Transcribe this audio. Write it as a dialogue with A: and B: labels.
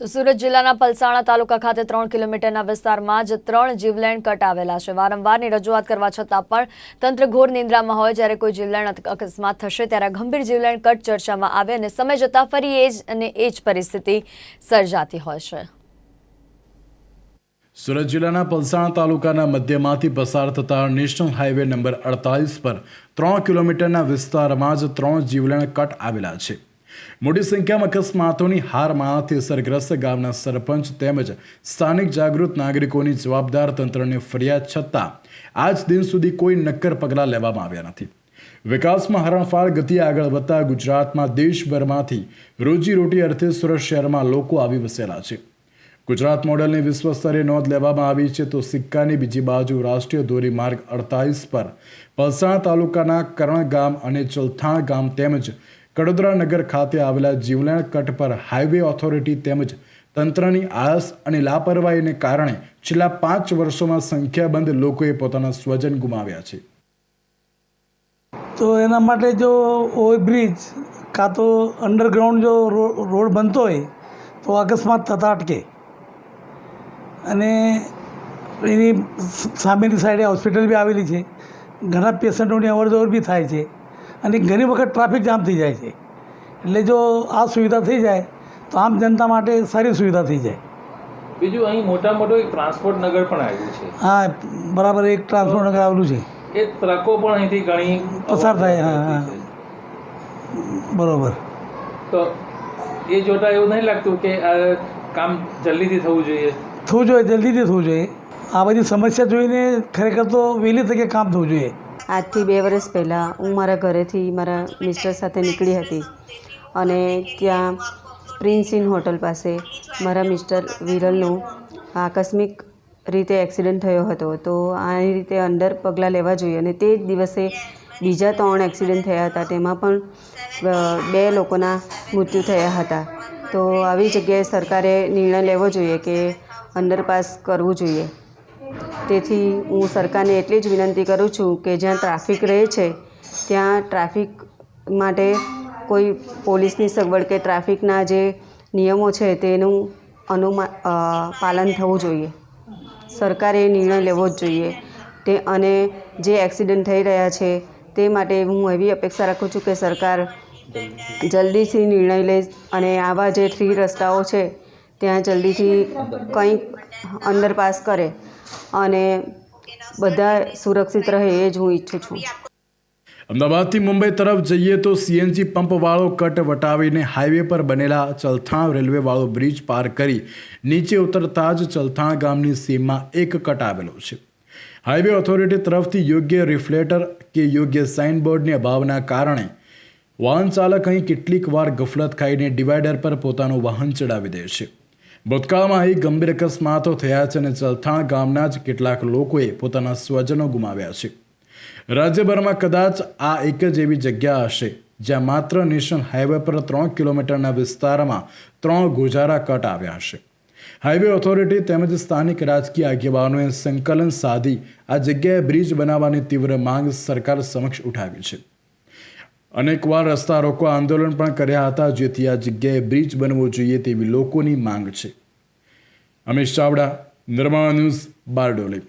A: તો સુરત જિલ્લાના પલસાણા તાલુકા ખાતે ત્રણ કિલોમીટરના વિસ્તારમાં જ ત્રણ જીવલેણ કટ આવેલા છે. વારંવારની રજૂઆત કરવા છતાં પણ તંત્ર ઘોર નિંદ્રામાં હોય જ્યારે કોઈ જીવલેણ અકસ્માત થશે ત્યારે ગંભીર જીવલેણ કટ ચર્ચામાં આવે અને સમય જતાં ફરી એ જ અને એ જ પરિસ્થિતિ સર્જાતી હોય છે.
B: સુરત જિલ્લાના પલસાણા તાલુકાના મધ્યમાંથી પસાર થતા નેશનલ હાઈવે નંબર અડતાલીસ પર ત્રણ કિલોમીટરના વિસ્તારમાં જ ત્રણ જીવલેણ કટ આવેલા છે. મોટી સંખ્યામાં અકસ્માતોની હારમાળાથી અસરગ્રસ્ત ગામના સરપંચ તેમજ સ્થાનિક જાગૃત નાગરિકોની જવાબદાર તંત્રને ફરિયાદ છતાં આજ દિન સુધી કોઈ નક્કર પગલાં લેવામાં આવ્યા નથી. વિકાસમાં હરણફાળ ગતિ આગળ વધતા ગુજરાતમાં દેશભરમાંથી રોજીરોટી અર્થે સુરત શહેરમાં લોકો આવી વસેલા છે. ગુજરાત મોડલની વિશ્વ સ્તરે નોંધ લેવામાં આવી છે તો સિક્કાની બીજી બાજુ રાષ્ટ્રીય ધોરીમાર્ગ અડતાલીસ પર પલસાણા તાલુકાના કરણ ગામ અને ચલથાણ ગામ તેમજ કડોદરા નગર ખાતે આવેલા જીવલેણ કટ પર હાઈવે ઓથોરિટી તેમજ તંત્રની આળસ અને લાપરવાહીને કારણે છેલ્લા પાંચ વર્ષોમાં સંખ્યાબંધ લોકોએ પોતાના સ્વજન ગુમાવ્યા છે.
C: તો એના માટે જો ઓવરબ્રિજ કાં તો અંડરગ્રાઉન્ડ જો રોડ બનતો હોય, તો અકસ્માત થતા અટકે. અને એની સામેની સાઈડે હોસ્પિટલ બી આવેલી છે. ઘણા પેશન્ટોની અવરજવર બી થાય છે. અને ઘણી વખત ટ્રાફિક જામ થઈ જાય છે. એટલે જો આ સુવિધા થઈ જાય તો આમ જનતા માટે સારી સુવિધા થઈ જાય.
D: બીજું અહીં મોટા મોટો એક ટ્રાન્સપોર્ટ નગર પણ આવ્યું છે.
C: હા બરાબર એક ટ્રાન્સપોર્ટ નગર આવેલું છે.
D: એ ટ્રકો પણ અહીંથી ઘણી
C: પસાર થાય, હા, હા. બરાબર.
D: તો એ જોતા એવું નહીં લાગતું કે આ કામ જલ્દીથી થવું જોઈએ?
C: થવું જોઈએ જલ્દીથી થવું જોઈએ. આ બધી સમસ્યા જોઈને ખરેખર તો વહેલી તકે કામ થવું જોઈએ.
E: આજથી બે વર્ષ પહેલાં હું મારા ઘરેથી મારા મિસ્ટર સાથે નીકળી હતી અને ત્યાં પ્રિન્સ ઇન હોટલ પાસે મારા મિસ્ટર વિરલનું આકસ્મિક રીતે એક્સિડન્ટ થયો હતો. તો આ રીતે અંદર પગલાં લેવા જોઈએ અને તે જ દિવસે બીજા ત્રણ એક્સિડન્ટ થયા હતા. તેમાં પણ બે લોકોના મૃત્યુ થયા હતા. તો આવી જગ્યાએ સરકારે નિર્ણય લેવો જોઈએ કે અંડરપાસ કરવું જોઈએ. તેથી હું સરકારને એટલી જ વિનંતી કરું છું કે જ્યાં ટ્રાફિક રહે છે, ત્યાં ટ્રાફિક માટે કોઈ પોલીસની સગવડ કે ટ્રાફિકના જે નિયમો છે તેનું અનુમા પાલન થવું જોઈએ. સરકારે નિર્ણય લેવો જ જોઈએ. તે અને જે એક્સિડન્ટ થઈ રહ્યા છે તે માટે હું એવી અપેક્ષા રાખું છું કે સરકાર જલ્દીથી નિર્ણય લે અને આવા જે થ્રી રસ્તાઓ છે, ત્યાં જલ્દીથી કંઈક અંડરપાસ કરે અને બધા સુરક્ષિત રહે એ જ હું ઈચ્છું છું.
B: અમદાવાદથી મુંબઈ તરફ જઈએ તો સીએનજી પંપવાળો કટ વટાવીને હાઈવે પર બનેલા ચલથાણ રેલવેવાળો બ્રિજ પાર કરી નીચે ઉતરતા જ ચલથાણ ગામની સીમમાં એક કટ આવેલો છે. હાઈવે ઓથોરિટી તરફથી યોગ્ય રિફ્લેટર કે યોગ્ય સાઇનબોર્ડની અભાવના કારણે વાહન ચાલક અહીં કેટલીક વાર ગફલત ખાઈને ડિવાઈડર પર પોતાનું વાહન ચડાવી દે છે. ભૂતકાળમાં અહીં ગંભીર અકસ્માતો થયા છે અને ચલથાણ ગામના જ કેટલાક લોકોએ પોતાના સ્વજનો ગુમાવ્યા છે. રાજ્યભરમાં કદાચ આ એક જ એવી જગ્યા હશે, જ્યાં માત્ર નેશનલ હાઈવે પર ત્રણ કિલોમીટરના વિસ્તારમાં ત્રણ ગુજારા કટ આવ્યા હશે. હાઈવે ઓથોરિટી તેમજ સ્થાનિક રાજકીય આગેવાનોએ સંકલન સાધી આ જગ્યાએ બ્રિજ બનાવવાની તીવ્ર માંગ સરકાર સમક્ષ ઉઠાવી છે. અનેકવાર રસ્તા રોકો આંદોલન પણ કર્યા હતા, જેથી આ જગ્યાએ બ્રિજ બનવો જોઈએ તેવી લોકોની માંગ છે. અમિત ચાવડા નિર્મળા ન્યૂઝ બારડોલી.